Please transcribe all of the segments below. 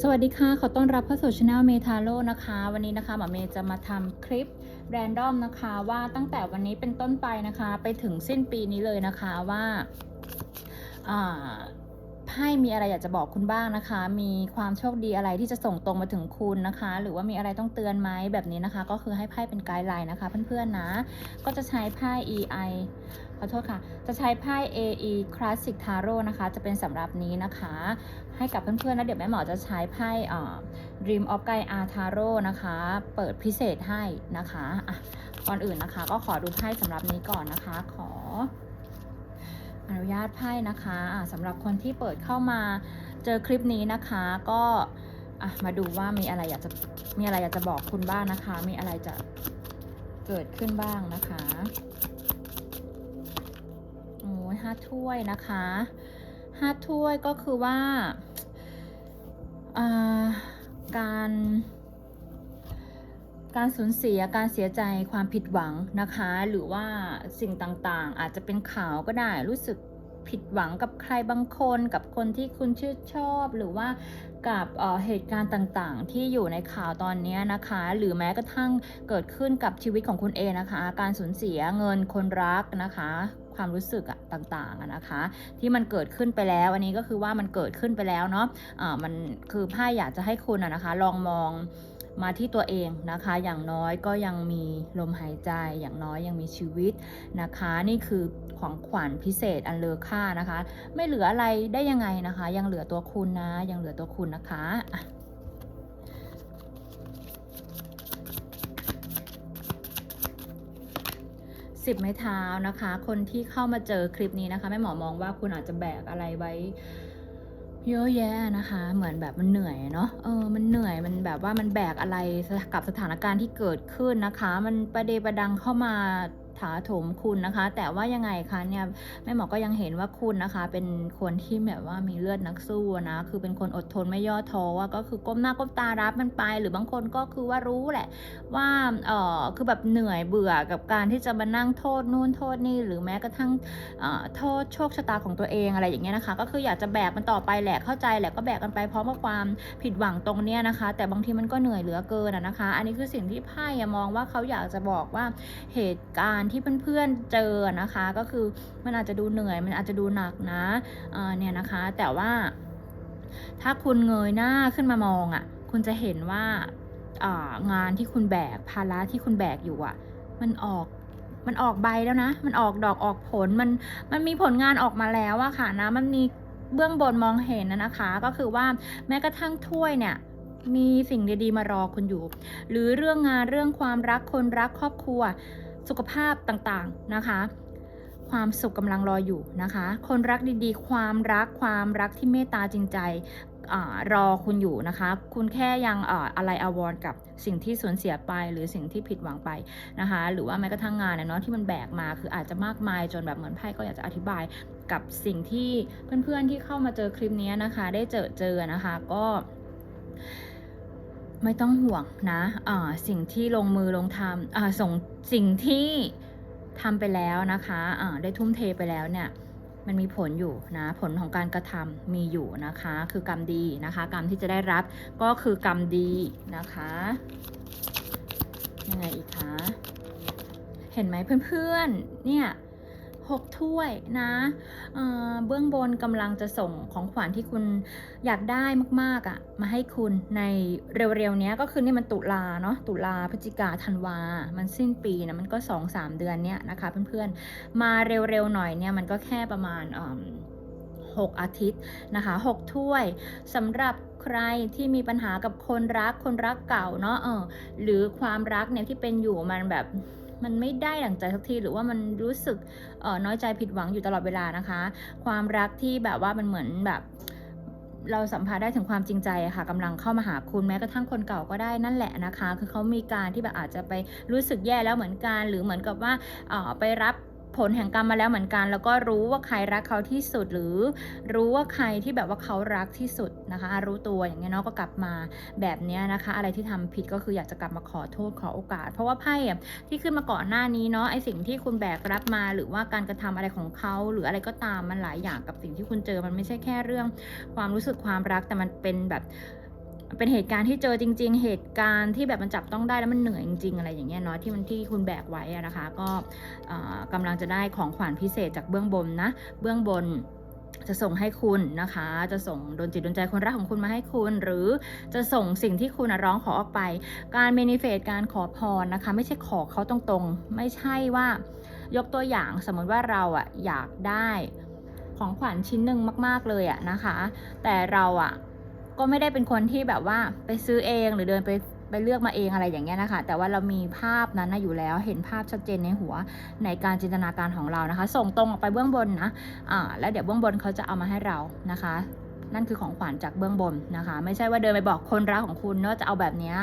สวัสดีค่ะ ขอต้อนรับเข้าสู่ช anel เมทาโ o นะคะ วันนี้นะคะหมอเมย์จะมาทำคลิปแรนดอมนะคะว่าตั้งแต่วันนี้เป็นต้นไปนะคะ ไปถึงสิ้นปีนี้เลยนะคะว่า อ่าไพ่มีอะไรอยากจะบอกคุณบ้างนะคะ มีความโชคดีอะไรที่จะส่งตรงมาถึงคุณนะคะ หรือว่ามีอะไรต้องเตือนไหมแบบนี้นะคะ ก็คือให้ไพ่เป็นไกด์ไลน์นะคะ เพื่อนๆนะ ก็จะใช้ไพ่ EI ขอโทษค่ะ จะใช้ไพ่ AE Classic Tarot นะคะ จะเป็นสำหรับนี้นะคะ ให้กับเพื่อนๆแล้วเดี๋ยวแม่หมอจะใช้ไพ่ Dream of Guy a Tarot นะคะ เปิดพิเศษให้นะคะอะก่อนอื่นนะคะ ก็ขอดูไพ่สำหรับนี้ก่อนนะคะ ขอ อนุญาตไพ่นะคะะสำหรับคนที่เปิดเข้ามาเจอคลิปนี้นะคะ ก็มาดูว่ามีอะไรอยากจะมีอะไรอยากจะบอกคุณบ้างนะคะ มีอะไรจะเกิดขึ้นบ้างนะคะโอ้ยห้าถ้วยนะคะห้าถ้วยก็คือว่าการ การสูญเสียการเสียใจความผิดหวังนะคะ หรือว่าสิ่งต่างๆ อาจจะเป็นข่าวก็ได้รู้สึกผิดหวังกับใครบางคนกับคนที่คุณชื่นชอบ หรือว่ากับเเหตุการณ์ต่างๆ ที่อยู่ในข่าวตอนนี้นะคะ หรือแม้กระทั่งเกิดขึ้นกับชีวิตของคุณเองนะคะ การสูญเสียเงินคนรักนะคะ ความรู้สึกต่างๆนะคะ ที่มันเกิดขึ้นไปแล้ว อันนี้ก็คือว่ามันเกิดขึ้นไปแล้วเนาะอ่ามันคือไพ่อยากจะให้คุณนะคะ ลองมอง มาที่ตัวเองนะคะ อย่างน้อยก็ยังมีลมหายใจ อย่างน้อยยังมีชีวิตนะคะ นี่คือของขวัญพิเศษอันเลอค่านะคะ ไม่เหลืออะไรได้ยังไงนะคะ ยังเหลือตัวคุณนะ ยังเหลือตัวคุณนะคะอะสิบไม้เท้านะคะ คนที่เข้ามาเจอคลิปนี้นะคะแม่หมอมองว่าคุณอาจจะแบกอะไรไว้ เยอะแยะนะคะ เหมือนแบบมันเหนื่อยเนาะ เออ มันเหนื่อย มันแบบว่ามันแบกอะไรกับสถานการณ์ที่เกิดขึ้นนะคะ มันประเดประดังเข้ามา ถาโถมคุณนะคะ แต่ว่ายังไงคะเนี่ยแม่หมอก็ยังเห็นว่าคุณนะคะ เป็นคนที่แบบว่ามีเลือดนักสู้นะคือเป็นคนอดทนไม่ย่อท้อว่าก็คือก้มหน้าก้มตารับมันไป หรือบางคนก็คือว่ารู้แหละ ว่าเออคือแบบเหนื่อยเบื่อกับการที่จะมานั่งโทษนู่นโทษนี่ หรือแม้กระทั่งอ่าโทษโชคชะตาของตัวเองอะไรอย่างเงี้ยนะคะ ก็คืออยากจะแบกมันต่อไปแหละเข้าใจแหละก็แบกกันไปพร้อมกับความผิดหวังตรงเนี้ยนะคะ แต่บางทีมันก็เหนื่อยเหลือเกินอะนะคะ อันนี้คือสิ่งที่ไพ่มองว่าเขาอยากจะบอกว่าเหตุการณ์ที่เพื่อนๆเจอนะคะ ก็คือมันอาจจะดูเหนื่อย มันอาจจะดูหนักนะเเนี่ยนะคะ แต่ว่า ถ้าคุณเงยหน้าขึ้นมามองอะ่ะ คุณจะเห็นว่าอ่างานที่คุณแบกภาระที่คุณแบกอยู่อะ่ะ มันออกมันออกใบแล้วนะ มันออกดอกออกผล มัน มันมีผลงานออกมาแล้วอะค่ะนะ มันมีเบื้องบนมองเห็นนะนะคะ ก็คือว่าแม้กระทั่งถ้วยเนี่ย มีสิ่งดีๆมารอคุณอยู่ หรือเรื่องงานเรื่องความรักคนรักครอบครัว สุขภาพต่างๆนะคะ ความสุขกำลังรออยู่นะคะ คนรักดีๆ ความรักความรักที่เมตตาจริงใจอรอคุณอยู่นะคะ คุณแค่ยังออะไรอาวรกับสิ่งที่สูญเสียไป หรือสิ่งที่ผิดหวังไปนะคะ หรือว่าแม้กระทั่งงานเนี่ยเนาะที่มันแบกมาคืออาจจะมากมายจนแบบเหมือนไพ่ก็อยากจะอธิบายกับสิ่งที่เพื่อนๆที่เข้ามาเจอคลิปนี้นะคะ ได้เจอเจอนะคะ ก็ ไม่ต้องห่วงนะอ่าสิ่งที่ลงมือลงทำส่งสิ่งที่ทำไปแล้วนะคะอ่าได้ทุ่มเทไปแล้วเนี่ยมันมีผลอยู่นะผลของการกระทำมีอยู่นะคะ คือกรรมดีนะคะ กรรมที่จะได้รับก็คือกรรมดีนะคะยังไงอีกคะเห็นไหมเพื่อนๆเนี่ย หกถ้วยนะเเบื้องบนกำลังจะส่งของขวัญที่คุณอยากได้มากๆอะ่ะมาให้คุณในเร็วๆนี้ก็คือนี่มันตุลาเนาะตุลาพฤศจิกาธันวา มันสิ้นปีนะมันก็สองสามเดือนเนี้ยนะคะเพื่อนๆ มาเร็วๆหน่อยเนี่ยมันก็แค่ประมาณหกอาทิตย์นะคะหกถ้วยสำหรับใครที่มีปัญหากับคนรักคนรักเก่าเนาะเออหรือความรักเนี่ยที่เป็นอยู่มันแบบ มันไม่ได้ดั่งใจสักทีหรือว่ามันรู้สึกเออน้อยใจผิดหวังอยู่ตลอดเวลานะคะ ความรักที่แบบว่ามันเหมือนแบบเราสัมผัสได้ถึงความจริงใจค่ะกำลังเข้ามาหาคุณแม้กระทั่งคนเก่าก็ได้นั่นแหละนะคะ คือเขามีการที่แบบอาจจะไปรู้สึกแย่แล้วเหมือนกัน หรือเหมือนกับว่าเออไปรับ ผลแห่งกรรมมาแล้วเหมือนกัน แล้วก็รู้ว่าใครรักเขาที่สุดหรือรู้ว่าใครที่แบบว่าเขารักที่สุดนะคะ รู้ตัวอย่างเงี้ยเนาะก็กลับมาแบบเนี้ยนะคะ อะไรที่ทำผิดก็คืออยากจะกลับมาขอโทษขอโอกาส เพราะว่าไพ่ที่ขึ้นมาก่อนหน้านี้เนาะไอสิ่งที่คุณแบกรับมา หรือว่าการกระทำอะไรของเขาหรืออะไรก็ตามมันหลายอย่างกับสิ่งที่คุณเจอมันไม่ใช่แค่เรื่อง ความรู้สึกความรักแต่มันเป็นแบบ เป็นเหตุการณ์ที่เจอจริง ๆ เหตุการณ์ที่แบบมันจับต้องได้แล้วมันเหนื่อยจริง ๆ อะไรอย่างเงี้ยเนาะที่มันที่คุณแบกไว้นะคะ ก็เอ่อกำลังจะได้ของขวัญพิเศษจากเบื้องบนนะ เบื้องบนจะส่งให้คุณนะคะ จะส่งดนจิตดนใจคนรักของคุณมาให้คุณ หรือจะส่งสิ่งที่คุณร้องขอออกไป การเมนิเฟตการขอพรนะคะ ไม่ใช่ขอเขาตรงๆ ไม่ใช่ว่ายกตัวอย่างสมมติว่าเราอะอยากได้ของขวัญชิ้นหนึ่งมาก ๆเลยอะนะคะ แต่เราอะ ก็ไม่ได้เป็นคนที่แบบว่าไปซื้อเองหรือเดินไปไปเลือกมาเองอะไรอย่างเงี้ยนะคะ แต่ว่าเรามีภาพนั้นนะอยู่แล้ว เห็นภาพชัดเจนในหัวในการจินตนาการของเรานะคะ ส่งตรงออกไปเบื้องบนนะอ่าแล้วเดี๋ยวเบื้องบนเขาจะเอามาให้เรานะคะ นั่นคือของขวัญจากเบื้องบนนะคะ ไม่ใช่ว่าเดินไปบอกคนรักของคุณเนอะจะเอาแบบนี้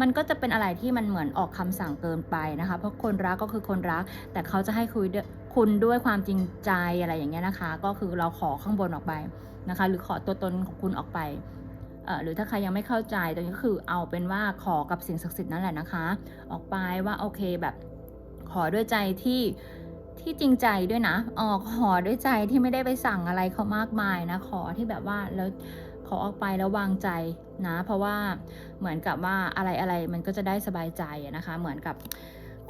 มันก็จะเป็นอะไรที่มันเหมือนออกคำสั่งเกินไปนะคะ เพราะคนรักก็คือคนรัก แต่เขาจะให้คุยด้วยคุณด้วยความจริงใจอะไรอย่างเงี้ยนะคะ ก็คือเราขอข้างบนออกไปนะคะ หรือขอตัวตนของคุณออกไป หรือถ้าใครยังไม่เข้าใจตรงนี้ก็คือเอาเป็นว่าขอกับสิ่งศักดิ์สิทธิ์นั่นแหละนะคะ ออกไปว่าโอเคแบบขอด้วยใจที่ที่จริงใจด้วยนะอ๋อขอด้วยใจที่ไม่ได้ไปสั่งอะไรเขามากมายนะ ขอที่แบบว่าแล้วขอออกไปแล้ววางใจนะ เพราะว่าเหมือนกับว่าอะไรอะไรมันก็จะได้สบายใจนะคะ เหมือนกับ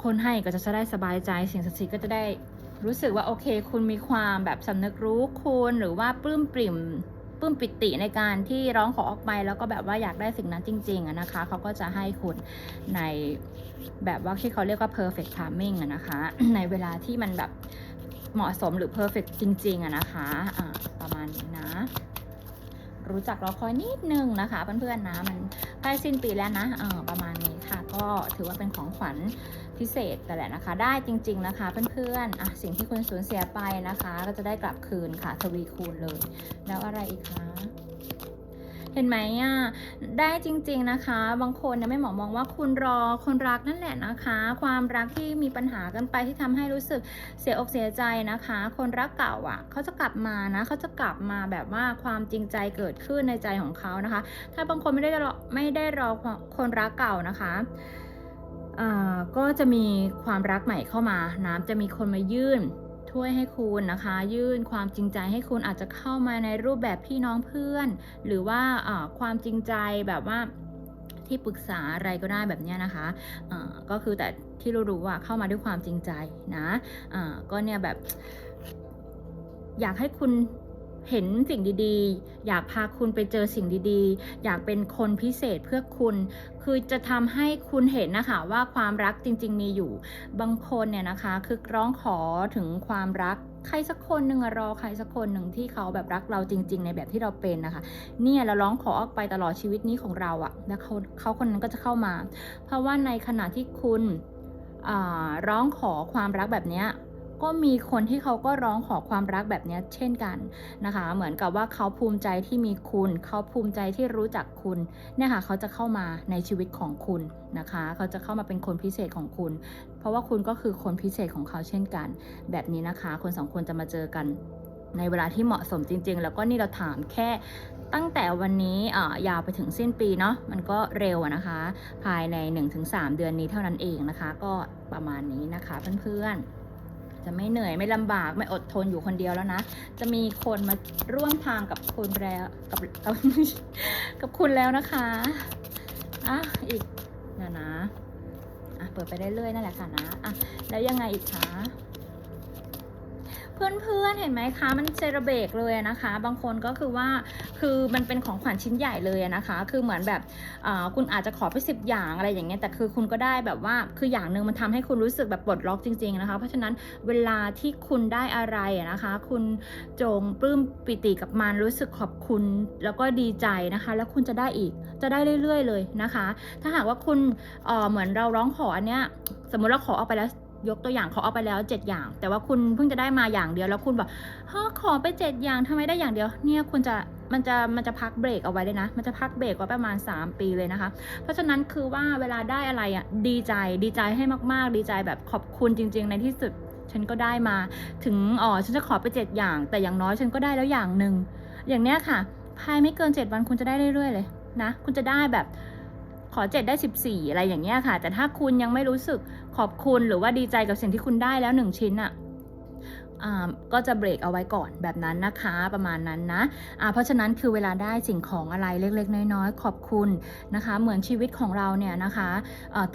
คนให้ก็จะได้สบายใจสิ่งศักดิ์สิทธิ์ก็จะได้รู้สึกว่าโอเค คุณมีความแบบสำนึกรู้คุณหรือว่าปลื้มปริ่ม ปลื้มปิติในการที่ร้องขอออกไป แล้วก็แบบว่าอยากได้สิ่งนั้นจริงๆอะนะคะเขาก็จะให้คุณในแบบว่าที่เขาเรียกว่า perfect timing อะนะคะ ในเวลาที่มันแบบเหมาะสมหรือ perfect จริงๆอะนะคะะประมาณนี้นะ รู้จักรอคอยนิดนึงนะคะเพื่อนๆนะ มันใกล้สิ้นปีแล้วนะเออประมาณนี้ค่ะ ก็ถือว่าเป็นของขวัญ พิเศษแต่แหละนะคะ ได้จริง ๆ นะคะเพื่อนๆอะสิ่งที่คุณสูญเสียไปนะคะ ก็จะได้กลับคืนค่ะทวีคูณเลย แล้วอะไรอีกคะเห็นไหมอะได้จริง ๆนะคะ บางคนนี่ยไม่หมอมองว่าคุณรอคนรักนั่นแหละนะคะ ความรักที่มีปัญหากันไปที่ทำให้รู้สึกเสียอกเสียใจนะคะ คนรักเก่าอะเขาจะกลับมานะเขาจะกลับมาแบบว่าความจริงใจเกิดขึ้นในใจของเขานะคะ ถ้าบางคนไม่ได้รอไม่ได้รอคนรักเก่านะคะ ก็จะมีความรักใหม่เข้ามานะจะมีคนมายื่นถ้วยให้คุณนะคะ ยื่นความจริงใจให้คุณอาจจะเข้ามาในรูปแบบพี่น้องเพื่อน หรือว่าความจริงใจแบบว่าที่ปรึกษาอะไรก็ได้แบบนี้นะคะอ่าก็คือแต่ที่รู้ๆว่าเข้ามาด้วยความจริงใจนะอ่าก็เนี่ยแบบอยากให้คุณ เห็นสิ่งดีๆ อยากพาคุณไปเจอสิ่งดีๆ อยากเป็นคนพิเศษเพื่อคุณ คือจะทำให้คุณเห็นนะคะว่าความรักจริง ๆ มีอยู่ บางคนเนี่ยนะคะคือร้องขอถึงความรักใครสักคนหนึ่งรอใครสักคนหนึ่งที่เขาแบบรักเราจริง ๆ ในแบบที่เราเป็นนะคะ เนี่ยเราร้องขอออกไปตลอดชีวิตนี้ของเราอะแล้วเขาเขาคนนั้นก็จะเข้ามา เพราะว่าในขณะที่คุณร้องขอความรักแบบเนี้ย ก็มีคนที่เขาก็ร้องขอความรักแบบนี้เช่นกันนะคะ เหมือนกับว่าเขาภูมิใจที่มีคุณ เขาภูมิใจที่รู้จักคุณเนี่ยค่ะเขาจะเข้ามาในชีวิตของคุณนะคะ เขาจะเข้ามาเป็นคนพิเศษของคุณ เพราะว่าคุณก็คือคนพิเศษของเขาเช่นกัน แบบนี้นะคะ คนสองคนจะมาเจอกันในเวลาที่เหมาะสมจริง ๆ แล้วก็นี่เราถามแค่ตั้งแต่วันนี้ยาวไปถึงสิ้นปีเนาะมันก็เร็วนะคะ ภายใน 1-3 เดือนนี้เท่านั้นเองนะคะ ก็ประมาณนี้นะคะเพื่อนๆ จะไม่เหนื่อยไม่ลำบากไม่อดทนอยู่คนเดียวแล้วนะ จะมีคนมาร่วมทางกับคุณแล้วกับกับกับคุณแล้วนะคะอะอีกเดี๋ยวนะอะเปิดไปเรื่อยๆนั่นแหละค่ะนะอะแล้วยังไงอีกคะ พื่อนๆเห็นไหมคะ มันเซราเบกเลยนะคะ บางคนก็คือว่าคือมันเป็นของขวัญชิ้นใหญ่เลยนะคะ คือเหมือนแบบคุณอาจจะขอไปสิบอย่างอะไรอย่างเงี้ยแต่คือคุณก็ได้แบบว่าคืออย่างหนึ่งมันทำให้คุณรู้สึกแบบปลดล็อกจริง ๆนะคะ เพราะฉะนั้นเวลาที่คุณได้อะไรนะคะ คุณจงปลื้มปิติกับมันรู้สึกขอบคุณแล้วก็ดีใจนะคะ แล้วคุณจะได้อีกจะได้เรื่อย ๆ เลยนะคะ ถ้าหากว่าคุณเเหมือนเราร้องขออันเนี้ยสมมติเราขอเอาไปแล้ว ยกตัวอย่างเขอเอาไปแล้ว 7 อย่าง แต่ว่าคุณเพิ่งจะได้มาอย่างเดียวแล้วคุณบอกเฮ้อขอไป 7 อย่างทำไมได้อย่างเดียว เนี่ยคุณจะมันจะมันจะพักเบรกเอาไว้เลยนะ มันจะพักเบรกไว้ประมาณ 3 ปีเลยนะคะ เพราะฉะนั้นคือว่าเวลาได้อะไรอะดีใจดีใจให้มากๆ ดีใจแบบขอบคุณจริง ๆ ในที่สุดฉันก็ได้มาถึงอ๋อฉันจะขอไป 7 อย่าง แต่อย่างน้อยฉันก็ได้แล้วอย่างหนึ่งอย่างเนี้ยค่ะ ภายไม่เกิน 7 วันคุณจะได้เรื่อยๆเลยนะ คุณจะได้แบบ ขอ 7 ได้ 14 อะไรอย่างเงี้ยค่ะ แต่ถ้าคุณยังไม่รู้สึกขอบคุณหรือว่าดีใจกับสิ่งที่คุณได้แล้วหนึ่งชิ้นอะอ่า ก็จะเบรกเอาไว้ก่อนแบบนั้นนะคะประมาณนั้นนะอ่าเพราะฉะนั้นคือเวลาได้สิ่งของอะไรเล็ก ๆ น้อย ๆ ขอบคุณนะคะ เหมือนชีวิตของเราเนี่ยนะคะ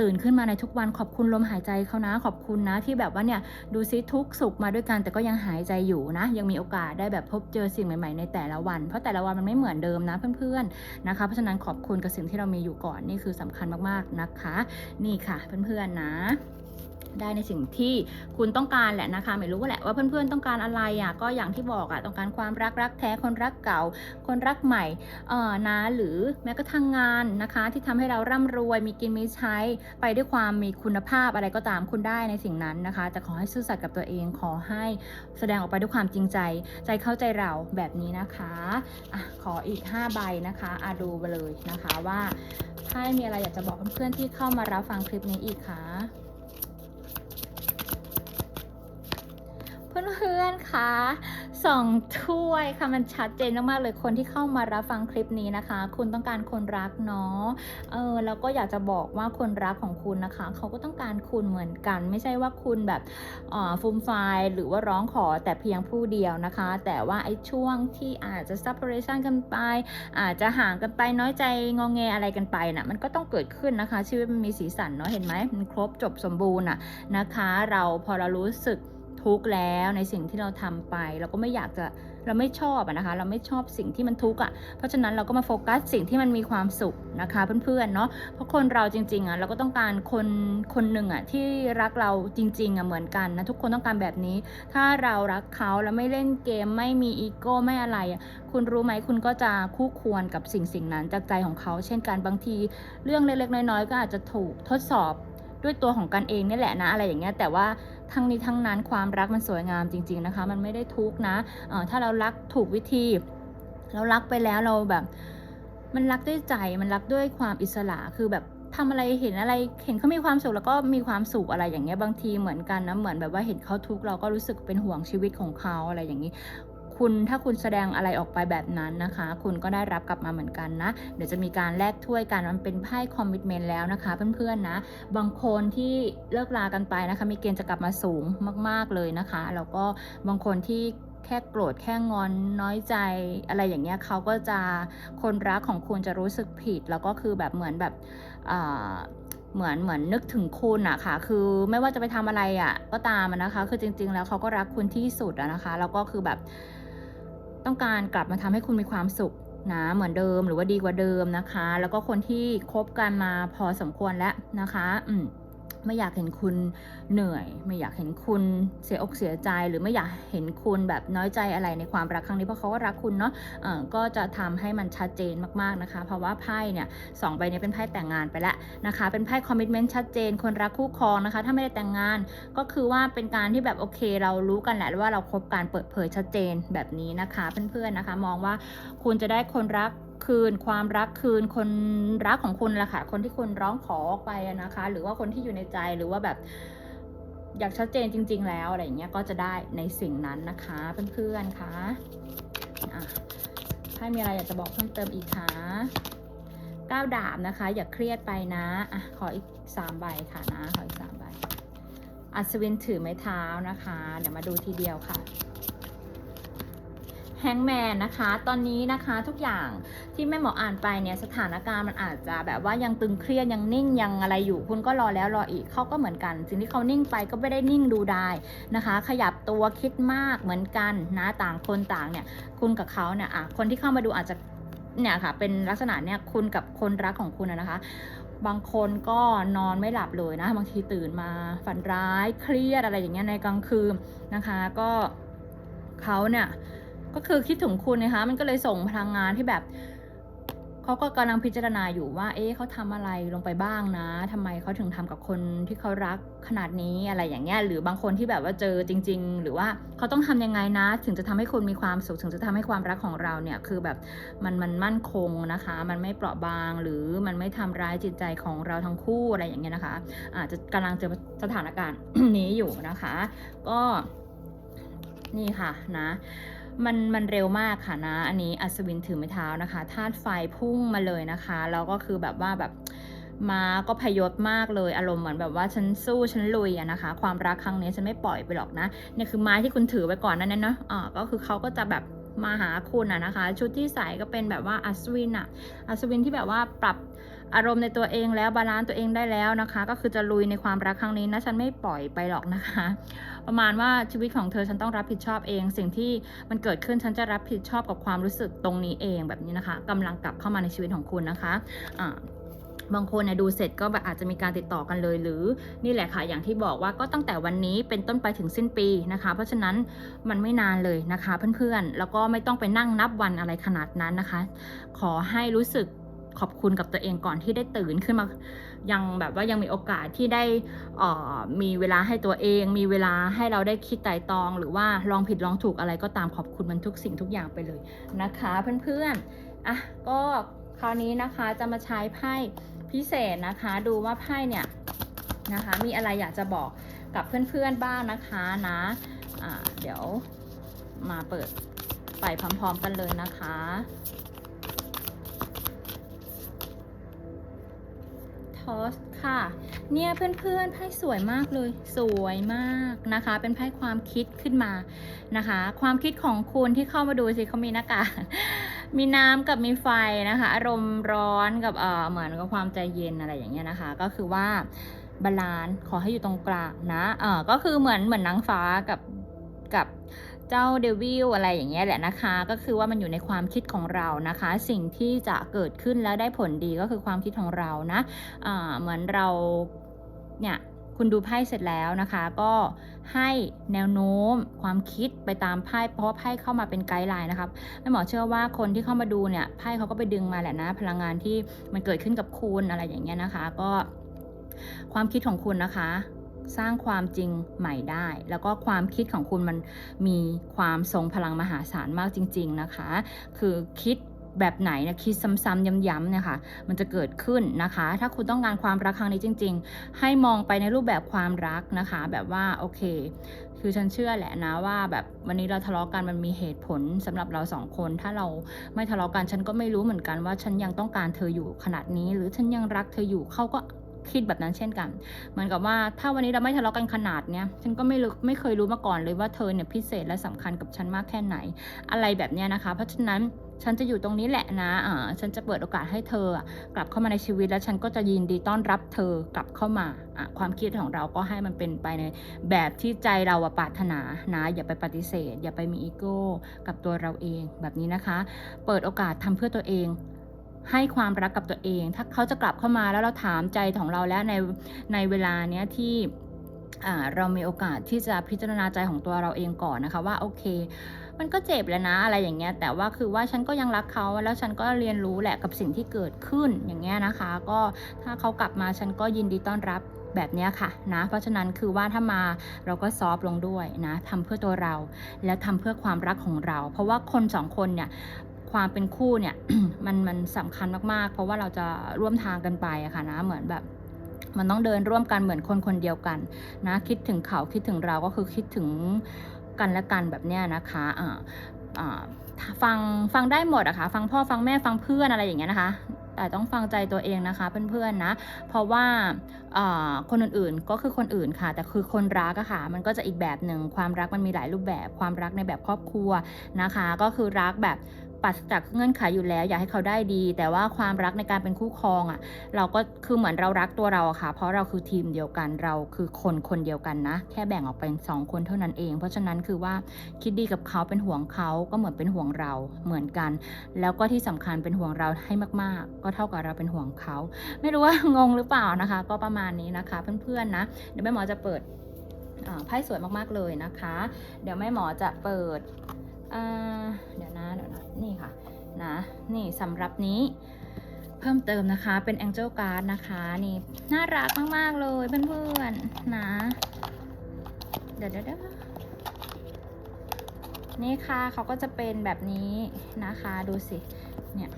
ตื่นขึ้นมาในทุกวันขอบคุณลมหายใจเขานะ ขอบคุณนะที่แบบว่าเนี่ยดูซิทุกสุขมาด้วยกันแต่ก็ยังหายใจอยู่นะ ยังมีโอกาสได้แบบพบเจอสิ่งใหม่ๆในแต่ละวัน เพราะแต่ละวันมันไม่เหมือนเดิมนะเพื่อนๆนะคะ เพราะฉะนั้นขอบคุณกับสิ่งที่เรามีอยู่ก่อนนี่คือสำคัญมากๆนะคะ นี่ค่ะเพื่อนๆนะ ได้ในสิ่งที่คุณต้องการแหละนะคะไม่รู้ว่าแหละว่าเพื่อนๆต้องการอะไรอะก็อย่างที่บอกอะต้องการความรักรักแท้คนรักเก่า คนรักใหม่เอ่อนะหรือแม้กระทั่งงานนะคะ ที่ทำให้เราร่ำรวยมีกินมีใช้ไปด้วยความมีคุณภาพอะไรก็ตามคุณได้ในสิ่งนั้นนะคะ แต่ขอให้ซื่อสัตย์กับตัวเองขอให้แสดงออกไปด้วยความจริงใจ ใจเข้าใจเราแบบนี้นะคะอะขออีก 5 ใบนะคะอะดูไปเลยนะคะว่าไพ่มีอะไรอยากจะบอกเพื่อนๆที่เข้ามารับฟังคลิปนี้อีกค่ะ เพื่อนๆคะสองถ้วยค่ะมันชัดเจนมากๆเลยคนที่เข้ามารับฟังคลิปนี้นะคะ คุณต้องการคนรักเนาะเออแล้วก็อยากจะบอกว่าคนรักของคุณนะคะ เขาก็ต้องการคุณเหมือนกัน ไม่ใช่ว่าคุณแบบอ่าฟูมไฟล์หรือว่าร้องขอแต่เพียงผู้เดียวนะคะ แต่ว่าไอ้ช่วงที่อาจจะ separation กันไป อาจจะห่างกันไปน้อยใจงองแงอะไรกันไปน่ะมันก็ต้องเกิดขึ้นนะคะชีวิตมันมีสีสันเนาะเห็นไหมมันครบจบสมบูรณ์อะนะคะ เราพอเรารู้สึก ทุกข์แล้วในสิ่งที่เราทำไป เราก็ไม่อยากจะเราไม่ชอบนะคะ เราไม่ชอบสิ่งที่มันทุกข์อะเพราะฉะนั้นเราก็มาโฟกัสสิ่งที่มันมีความสุขนะคะเพื่อนๆเนาะเพราะคนเราจริงๆอะเราก็ต้องการคนคนหนึ่งอะที่รักเราจริงๆอะเหมือนกันนะทุกคนต้องการแบบนี้ ถ้าเรารักเขาแล้วไม่เล่นเกมไม่มีอีโก้ไม่อะไรคุณรู้ไหมคุณก็จะคู่ควรกับสิ่งสิ่งนั้นจากใจของเขา เช่นกันบางที เรื่องเล็กๆน้อยๆก็อาจจะถูกทดสอบ ด้วยตัวของกันเองนี่แหละนะอะไรอย่างเงี้ยแต่ว่าทั้งนี้ทั้งนั้นความรักมันสวยงามจริง ๆนะคะ มันไม่ได้ทุกนะเออถ้าเรารักถูกวิธี เรารักไปแล้วเราแบบ มันรักด้วยใจมันรักด้วยความอิสระคือแบบทำอะไรเห็นอะไรเห็นเขามีความสุขแล้วก็มีความสุขอะไรอย่างเงี้ยบางทีเหมือนกันนะเหมือนแบบว่าเห็นเขาทุกข์เราก็รู้สึกเป็นห่วงชีวิตของเขาอะไรอย่างนี้ คุณถ้าคุณแสดงอะไรออกไปแบบนั้นนะคะ คุณก็ได้รับกลับมาเหมือนกันนะ เดี๋ยวจะมีการแลกถ้วยกันมันเป็นไพ่คอมมิชเมนต์แล้วนะคะเพื่อนๆนะ บางคนที่เลิกลากันไปนะคะ มีเกณฑ์จะกลับมาสูงมาก ๆเลยนะคะ แล้วก็บางคนที่แค่โกรธแค่งอนน้อยใจอะไรอย่างเงี้ยเขาก็จะคนรักของคุณจะรู้สึกผิด แล้วก็คือแบบเหมือนแบบเหมือนเหมือนนึกถึงคุณอะค่ะ คือไม่ว่าจะไปทำอะไรอะก็ตามนะคะ คือจริง ๆ แล้วเขาก็รักคุณที่สุดอะนะคะ แล้วก็คือแบบ ต้องการกลับมาทำให้คุณมีความสุขนะเหมือนเดิมหรือว่าดีกว่าเดิมนะคะ แล้วก็คนที่คบกันมาพอสมควรแล้วนะคะ อืม ไม่อยากเห็นคุณเหนื่อย ไม่อยากเห็นคุณเสียอกเสียใจ หรือไม่อยากเห็นคุณแบบน้อยใจอะไรในความรักครั้งนี้เพราะเขาก็รักคุณเนาะเอ่อก็จะทำให้มันชัดเจนมากๆนะคะ เพราะว่าไพ่เนี่ยสองใบนี้เป็นไพ่แต่งงานไปแล้วนะคะ เป็นไพ่คอมมิชเมนต์ชัดเจน คนรักคู่ครองนะคะ ถ้าไม่ได้แต่งงานก็คือว่าเป็นการที่แบบโอเค เรารู้กันแหละว่าเราคบการเปิดเผยชัดเจนแบบนี้นะคะ เพื่อนๆนะคะ มองว่าคุณจะได้คนรัก คืน ความรักคืน คนรักของคุณแหละค่ะ คนที่คุณร้องขอออกไปอะนะคะ หรือว่าคนที่อยู่ในใจหรือว่าแบบอยากชัดเจนจริง ๆ แล้วอะไรอย่างเงี้ยก็จะได้ในสิ่งนั้นนะคะเพื่อนๆคะอะถ้ามีอะไรอยากจะบอกเพิ่มเติมอีกคะก้าวดาบนะคะ อย่าเครียดไปนะอะขออีกสามใบค่ะนะ ขออีกสามใบอัศวินถือไม้เท้านะคะ เดี๋ยวมาดูทีเดียวค่ะ แฮงแมนนะคะ ตอนนี้นะคะทุกอย่างที่แม่หมออ่านไปเนี่ยสถานการณ์มันอาจจะแบบว่ายังตึงเครียดยังนิ่งยังอะไรอยู่ คุณก็รอแล้วรออีกเขาก็เหมือนกัน สิ่งที่เขานิ่งไปก็ไม่ได้นิ่งดูได้นะคะ ขยับตัวคิดมากเหมือนกันนะต่างคนต่างเนี่ยคุณกับเขาเนี่ยอะคนที่เข้ามาดูอาจจะเนี่ยค่ะเป็นลักษณะเนี่ยคุณกับคนรักของคุณนะคะ บางคนก็นอนไม่หลับเลยนะบางทีตื่นมาฝันร้ายเครียดอะไรอย่างเงี้ยในกลางคืนนะคะ ก็เขาเนี่ย ก็คือคิดถึงคุณนะคะ มันก็เลยส่งพลังงานที่แบบเขาก็กำลังพิจารณาอยู่ว่า เอ๊ะเขาทำอะไรลงไปบ้างนะทำไมเขาถึงทำกับคนที่เขารักขนาดนี้อะไรอย่างเงี้ย หรือบางคนที่แบบว่าเจอจริง ๆ หรือว่าเขาต้องทำยังไงนะ ถึงจะทำให้คุณมีความสุข ถึงจะทำให้ความรักของเราเนี่ย คือแบบมันมันมั่นคงนะคะ มันไม่เปราะบาง หรือมันไม่ทำร้ายจิตใจของเราทั้งคู่อะไรอย่างเงี้ยนะคะ อาจจะกำลังเจอสถานการณ์นี้อยู่นะคะ ก็นี่ค่ะนะ มันมันเร็วมากค่ะนะ อันนี้อัศวินถือไม้เท้านะคะธาตุไฟพุ่งมาเลยนะคะ แล้วก็คือแบบว่าแบบม้าก็พยศมากเลยอารมณ์เหมือนแบบว่าฉันสู้ฉันลุยอะนะคะ ความรักครั้งนี้ฉันไม่ปล่อยไปหรอกนะเนี่ยคือไม้ที่คุณถือไว้ก่อนนั่นเนาะอ่าก็คือเขาก็จะแบบมาหาคุณอะนะคะ ชุดที่ใส่ก็เป็นแบบว่าอัศวินอะอัศวินที่แบบว่าปรับ อารมณ์ในตัวเองแล้วบาลานซ์ตัวเองได้แล้วนะคะ ก็คือจะลุยในความรักครั้งนี้นะฉันไม่ปล่อยไปหรอกนะคะ ประมาณว่าชีวิตของเธอฉันต้องรับผิดชอบเอง สิ่งที่มันเกิดขึ้นฉันจะรับผิดชอบกับความรู้สึกตรงนี้เองแบบนี้นะคะกำลังกลับเข้ามาในชีวิตของคุณนะคะอ่าบางคนเนี่ยดูเสร็จก็แบบอาจจะมีการติดต่อกันเลย หรือนี่แหละค่ะอย่างที่บอกว่าก็ตั้งแต่วันนี้เป็นต้นไปถึงสิ้นปีนะคะ เพราะฉะนั้นมันไม่นานเลยนะคะ เพื่อนๆแล้วก็ไม่ต้องไปนั่งนับวันอะไรขนาดนั้นนะคะ ขอให้รู้สึก ขอบคุณกับตัวเองก่อนที่ได้ตื่นขึ้นมา ยังแบบว่ายังมีโอกาสที่ได้อ่อมีเวลาให้ตัวเอง มีเวลาให้เราได้คิดไต่ตอง หรือว่าลองผิดลองถูกอะไรก็ตามขอบคุณมันทุกสิ่งทุกอย่างไปเลยนะคะเพื่อนๆอะก็คราวนี้นะคะจะมาใช้ไพ่พิเศษนะคะ ดูว่าไพ่เนี่ยนะคะมีอะไรอยากจะบอกกับเพื่อนๆบ้างนะคะนะอ่าเดี๋ยวมาเปิดไปพร้อมๆกันเลยนะคะ ทอสค่ะ เนี่ยเพื่อนๆไพ่สวยมากเลย สวยมากนะคะ เป็นไพ่ความคิดขึ้นมานะคะ ความคิดของคุณที่เข้ามาดูสิเขามีหน้ากากมีน้ำกับมีไฟนะคะ อารมณ์ร้อนกับเอ่อเหมือนกับความใจเย็นอะไรอย่างเงี้ยนะคะ ก็คือว่าบาลานซ์ขอให้อยู่ตรงกลางนะเออก็คือเหมือนเหมือนนางฟ้ากับกับ เจ้าเดวิลอะไรอย่างเงี้ยแหละนะคะ ก็คือว่ามันอยู่ในความคิดของเรานะคะ สิ่งที่จะเกิดขึ้นแล้วได้ผลดีก็คือความคิดของเรานะอ่าเหมือนเราเนี่ยคุณดูไพ่เสร็จแล้วนะคะ ก็ให้แนวโน้มความคิดไปตามไพ่เพราะไพ่เข้ามาเป็นไกด์ไลน์นะครับแม่หมอเชื่อว่าคนที่เข้ามาดูเนี่ยไพ่เขาก็ไปดึงมาแหละนะ พลังงานที่มันเกิดขึ้นกับคุณอะไรอย่างเงี้ยนะคะ ก็ความคิดของคุณนะคะ สร้างความจริงใหม่ได้ แล้วก็ความคิดของคุณมันมีความทรงพลังมหาศาลมากจริง ๆนะคะ คือคิดแบบไหนนะคิดซ้ำๆย้ำๆเนี่ยค่ะมันจะเกิดขึ้นนะคะ ถ้าคุณต้องการความรักครั้งนี้จริง ๆ ให้มองไปในรูปแบบความรักนะคะ แบบว่าโอเค คือฉันเชื่อแหละนะว่าแบบวันนี้เราทะเลาะกันมันมีเหตุผลสำหรับเราสองคน ถ้าเราไม่ทะเลาะกันฉันก็ไม่รู้เหมือนกันว่าฉันยังต้องการเธออยู่ขนาดนี้ หรือฉันยังรักเธออยู่เขาก็ คิดแบบนั้นเช่นกัน เหมือนกับว่าถ้าวันนี้เราไม่ทะเลาะกันขนาดเนี้ยฉันก็ไม่รู้ไม่เคยรู้มาก่อนเลยว่าเธอเนี่ยพิเศษและสำคัญกับฉันมากแค่ไหน อะไรแบบเนี้ยนะคะ เพราะฉะนั้นฉันจะอยู่ตรงนี้แหละนะอ่าฉันจะเปิดโอกาสให้เธอกลับเข้ามาในชีวิต แล้วฉันก็จะยินดีต้อนรับเธอกลับเข้ามาอะความคิดของเราก็ให้มันเป็นไปในแบบที่ใจเราปรารถนานะ อย่าไปปฏิเสธ อย่าไปมีอีโก้กับตัวเราเองแบบนี้นะคะ เปิดโอกาสทำเพื่อตัวเอง ให้ความรักกับตัวเอง ถ้าเขาจะกลับเข้ามาแล้วเราถามใจของเราแล้วในในเวลาเนี้ยที่อ่าเรามีโอกาสที่จะพิจารณาใจของตัวเราเองก่อนนะคะว่าโอเค มันก็เจ็บแล้วนะอะไรอย่างเงี้ยแต่ว่าคือว่าฉันก็ยังรักเขาแล้วฉันก็เรียนรู้แหละกับสิ่งที่เกิดขึ้นอย่างเงี้ยนะคะ ก็ถ้าเขากลับมาฉันก็ยินดีต้อนรับแบบเนี้ยค่ะนะเพราะฉะนั้นคือว่าถ้ามาเราก็ซอฟต์ลงด้วยนะทำเพื่อตัวเรา แล้วทำเพื่อความรักของเรา เพราะว่าคนสองคนเนี่ย ความเป็นคู่เนี่ยมันมันสำคัญมากๆ เพราะว่าเราจะร่วมทางกันไปอะค่ะนะเหมือนแบบมันต้องเดินร่วมกันเหมือนคนคนเดียวกันนะคิดถึงเขาคิดถึงเราก็คือคิดถึงกันและกันแบบเนี้ยนะคะอ่าอ่าฟังฟังได้หมดอะค่ะฟังพ่อฟังแม่ฟังเพื่อนอะไรอย่างเงี้ยนะคะแต่ต้องฟังใจตัวเองนะคะเพื่อนๆนะ เพราะว่าอ่าคนอื่นๆก็คือคนอื่นค่ะ แต่คือคนรักอะค่ะ มันก็จะอีกแบบหนึ่งความรักมันมีหลายรูปแบบ ความรักในแบบครอบครัวนะคะ ก็คือรักแบบ ปราศจากเงื่อนไขอยู่แล้ว อยากให้เขาได้ดี แต่ว่าความรักในการเป็นคู่ครองอะเราก็คือเหมือนเรารักตัวเราอะค่ะ เพราะเราคือทีมเดียวกันเราคือคนคนเดียวกันนะ แค่แบ่งออกเป็นสองคนเท่านั้นเอง เพราะฉะนั้นคือว่าคิดดีกับเขาเป็นห่วงเขาก็เหมือนเป็นห่วงเราเหมือนกัน แล้วก็ที่สำคัญเป็นห่วงเราให้มาก ๆ ก็เท่ากับเราเป็นห่วงเขา ไม่รู้ว่างงหรือเปล่านะคะ ก็ประมาณนี้นะคะเพื่อนๆนะเดี๋ยวแม่หมอจะเปิดไพ่สวยมากๆเลยนะคะ เดี๋ยวแม่หมอจะเปิด เดี๋ยวนะเดี๋ยวนะนี่ค่ะนะนี่สำหรับนี้เพิ่มเติมนะคะเป็น Angel Card นะคะนี่น่ารักมาก ๆ เลยเพื่อนๆนะ เดี๋ยวเดี๋ยวยนี่ค่ะเขาก็จะเป็นแบบนี้นะคะดูสิเนี่ย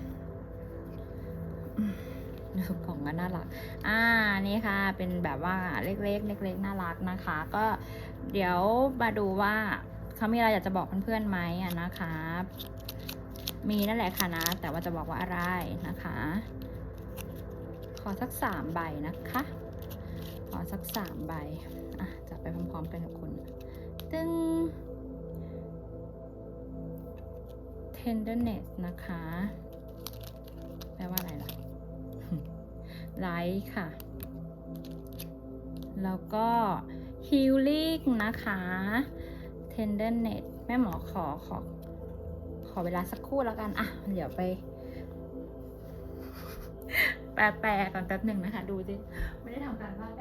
ดูกล่องก็น่ารัก อ่า นี่ค่ะ เป็นแบบว่าเล็กๆ เล็กๆ น่ารักนะคะ ก็เดี๋ยวมาดูว่า เขามีอะไรอยากจะบอกเพื่อนๆไหมอะนะคะมีนั่นแหละค่ะนะ แต่ว่าจะบอกว่าอะไรนะคะ ขอสักสามใบนะคะ ขอสักสามใบอะจับไปพร้อมๆกันกับคุณ ตึ้ง tenderness นะคะ แปลว่าอะไรล่ะไลท์ค่ะ แล้วก็ healing นะคะ tenderness แม่หมอขอขอ ขอเวลาสักครู่แล้วกัน อะ เดี๋ยวไปแปลๆก่อนแป๊บหนึ่งนะคะ ดูสิ ไม่ได้ทำการบ้าน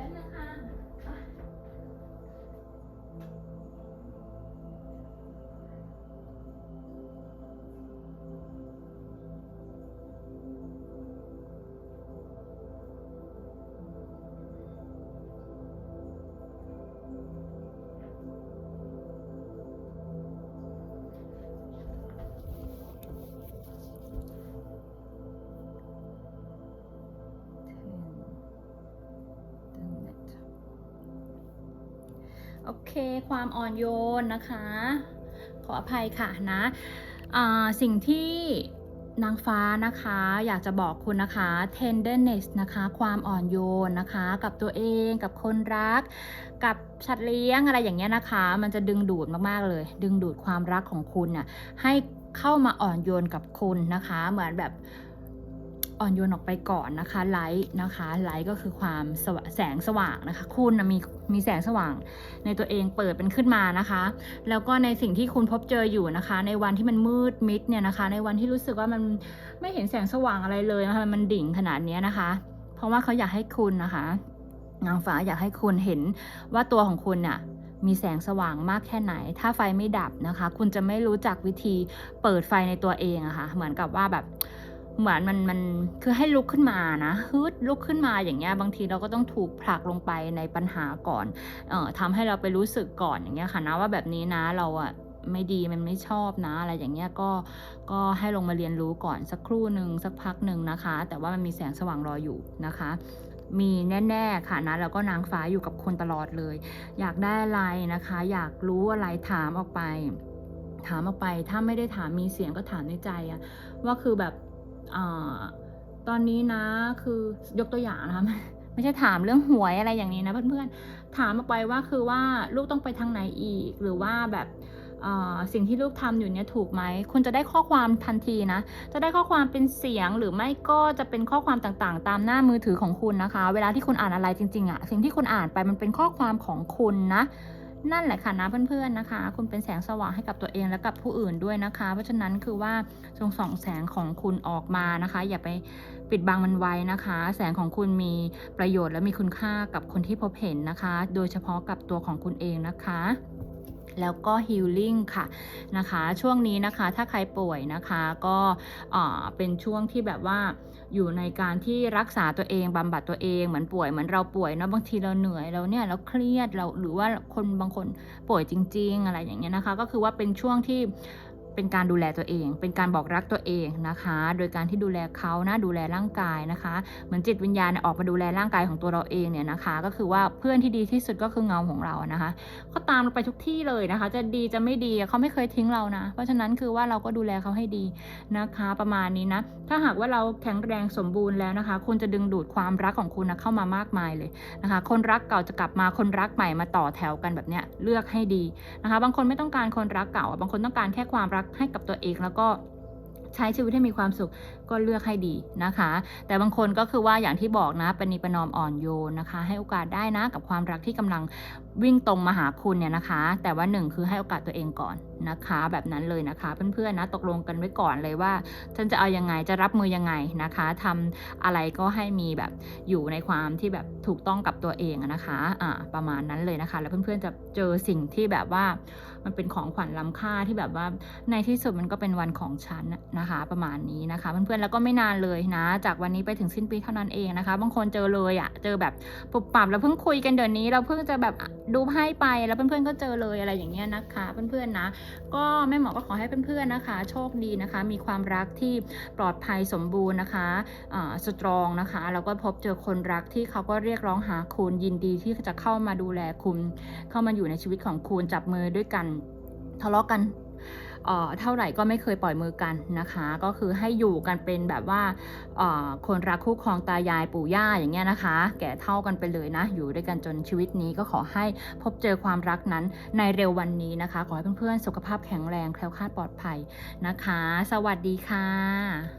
โอเค ความอ่อนโยนนะคะ ขออภัยค่ะนะสิ่งที่นางฟ้านะคะอยากจะบอกคุณนะคะ tenderness นะคะ ความอ่อนโยนนะคะ กับตัวเองกับคนรัก กับสัตว์เลี้ยงอะไรอย่างเงี้ยนะคะ มันจะดึงดูดมากๆเลย ดึงดูดความรักของคุณน่ะให้เข้ามาอ่อนโยนกับคุณนะคะ เหมือนแบบ อ่อนโยนออกไปก่อนนะคะไลท์นะคะไลท์ก็คือความสแสงสว่างนะคะ คุณนะมีมีแสงสว่างในตัวเองเปิดเป็นขึ้นมานะคะ แล้วก็ในสิ่งที่คุณพบเจออยู่นะคะ ในวันที่มันมืดมิดเนี่ยนะคะ ในวันที่รู้สึกว่ามันไม่เห็นแสงสว่างอะไรเลยนะคะมันดิ่งขนาดนี้นะคะ เพราะว่าเขาอยากให้คุณนะคะนางฟ้าอยากให้คุณเห็นว่าตัวของคุณน่ะมีแสงสว่างมากแค่ไหน ถ้าไฟไม่ดับนะคะ คุณจะไม่รู้จักวิธีเปิดไฟในตัวเองอะคะ่ะ เหมือนกับว่าแบบ เหมือนมันมันคือให้ลุกขึ้นมานะฮึดลุกขึ้นมาอย่างเงี้ยบางทีเราก็ต้องถูกผลักลงไปในปัญหาก่อนเอ่อทำให้เราไปรู้สึกก่อนอย่างเงี้ยค่ะนะว่าแบบนี้นะเราอะไม่ดีมันไม่ชอบนะอะไรอย่างเงี้ยก็ก็ให้ลงมาเรียนรู้ก่อนสักครู่หนึ่งสักพักหนึ่งนะคะ แต่ว่ามันมีแสงสว่างรออยู่นะคะ มีแน่ๆค่ะนะแล้วก็นางฟ้าอยู่กับคนตลอดเลย อยากได้อะไรนะคะ อยากรู้อะไรถามออกไป ถามออกไปถ้าไม่ได้ถามมีเสียงก็ถามในใจอะว่าคือแบบ ตอนนี้นะคือยกตัวอย่างนะคะไม่ใช่ถามเรื่องหวยอะไรอย่างนี้นะเพื่อนๆถามออกไปว่าคือว่าลูกต้องไปทางไหนอีก หรือว่าแบบสิ่งที่ลูกทำอยู่เนี่ยถูกไหมคุณจะได้ข้อความทันทีนะ จะได้ข้อความเป็นเสียงหรือไม่ก็จะเป็นข้อความต่างๆ ตามหน้ามือถือของคุณนะคะ เวลาที่คุณอ่านอะไรจริงๆอะสิ่งที่คุณอ่านไปมันเป็นข้อความของคุณนะ นั่นแหละค่ะนะเพื่อนๆนะคะ คุณเป็นแสงสว่างให้กับตัวเองและกับผู้อื่นด้วยนะคะ เพราะฉะนั้นคือว่าจงส่องแสงของคุณออกมานะคะ อย่าไปปิดบังมันไว้นะคะ แสงของคุณมีประโยชน์และมีคุณค่ากับคนที่พบเห็นนะคะ โดยเฉพาะกับตัวของคุณเองนะคะ แล้วก็ฮิลลิ่งค่ะนะคะช่วงนี้นะคะถ้าใครป่วยนะคะก็อ่าเป็นช่วงที่แบบว่าอยู่ในการที่รักษาตัวเองบำบัดตัวเองเหมือนป่วยเหมือนเราป่วยเนาะบางทีเราเหนื่อยเราเนี่ยเราเครียดเราหรือว่าคนบางคนป่วยจริง ๆ อะไรอย่างเงี้ยนะคะ ก็คือว่าเป็นช่วงที่ เป็นการดูแลตัวเอง เป็นการบอกรักตัวเองนะคะ โดยการที่ดูแลเขานะดูแลร่างกายนะคะ เหมือนจิตวิญญาณออกมาดูแลร่างกายของตัวเราเองเนี่ยนะคะ ก็คือว่าเพื่อนที่ดีที่สุดก็คือเงาของเรานะคะเขาตามเราไปทุกที่เลยนะคะ จะดีจะไม่ดีเขาไม่เคยทิ้งเรานะ เพราะฉะนั้นคือว่าเราก็ดูแลเขาให้ดีนะคะ ประมาณนี้นะถ้าหากว่าเราแข็งแรงสมบูรณ์แล้วนะคะ คุณจะดึงดูดความรักของคุณนะเข้ามามากมายเลยนะคะ คนรักเก่าจะกลับมาคนรักใหม่มาต่อแถวกันแบบเนี้ยเลือกให้ดีนะคะ บางคนไม่ต้องการคนรักเก่า บางคนต้องการแค่ความรักให้กับตัวเองแล้วก็ใช้ชีวิตให้มีความสุขก็เลือกให้ดีนะคะ แต่บางคนก็คือว่าอย่างที่บอกนะเป็นนิปนอมอ่อนโยนนะคะ ให้โอกาสได้นะกับความรักที่กำลัง วิ่งตรงมาหาคุณเนี่ยนะคะ แต่ว่าหนึ่งคือให้โอกาสตัวเองก่อนนะคะ แบบนั้นเลยนะคะ เพื่อนๆนะตกลงกันไว้ก่อนเลยว่าฉันจะเอายังไงจะรับมือยังไงนะคะทำอะไรก็ให้มีแบบอยู่ในความที่แบบถูกต้องกับตัวเองนะคะอ่าประมาณนั้นเลยนะคะ แล้วเพื่อนๆจะเจอสิ่งที่แบบว่ามันเป็นของขวัญล้ำค่าที่แบบว่าในที่สุดมันก็เป็นวันของฉันนะคะ ประมาณนี้นะคะเพื่อนๆแล้วก็ไม่นานเลยนะ จากวันนี้ไปถึงสิ้นปีเท่านั้นเองนะคะ บางคนเจอเลยอะ่ะเจอแบบปุบปับแล้วเพิ่งคุยกันเดี๋ยวนี้เราเพิ่งจะแบบดูไพ่ไปแล้วเพื่อนๆก็เจอเลยอะไรอย่างเงี้ยนะคะเพื่อนๆนะ ก็แม่หมอก็ขอให้เพื่อนๆนะคะ โชคดีนะคะ มีความรักที่ปลอดภัยสมบูรณ์นะคะสตรองนะคะแล้วก็พบเจอคนรักที่เขาก็เรียกร้องหาคุณยินดีที่จะเข้ามาดูแลคุณ เข้ามาอยู่ในชีวิตของคุณจับมือด้วยกันทะเลาะกัน เอ่อเท่าไหร่ก็ไม่เคยปล่อยมือกันนะคะ ก็คือให้อยู่กันเป็นแบบว่าเอ่อคนรักคู่ครองตายายปู่ย่าอย่างเงี้ยนะคะ แก่เท่ากันไปเลยนะ อยู่ด้วยกันจนชีวิตนี้ก็ขอให้พบเจอความรักนั้นในเร็ววันนี้นะคะ ขอให้เพื่อนๆสุขภาพแข็งแรงแคล้วคลาดปลอดภัยนะคะ สวัสดีค่ะ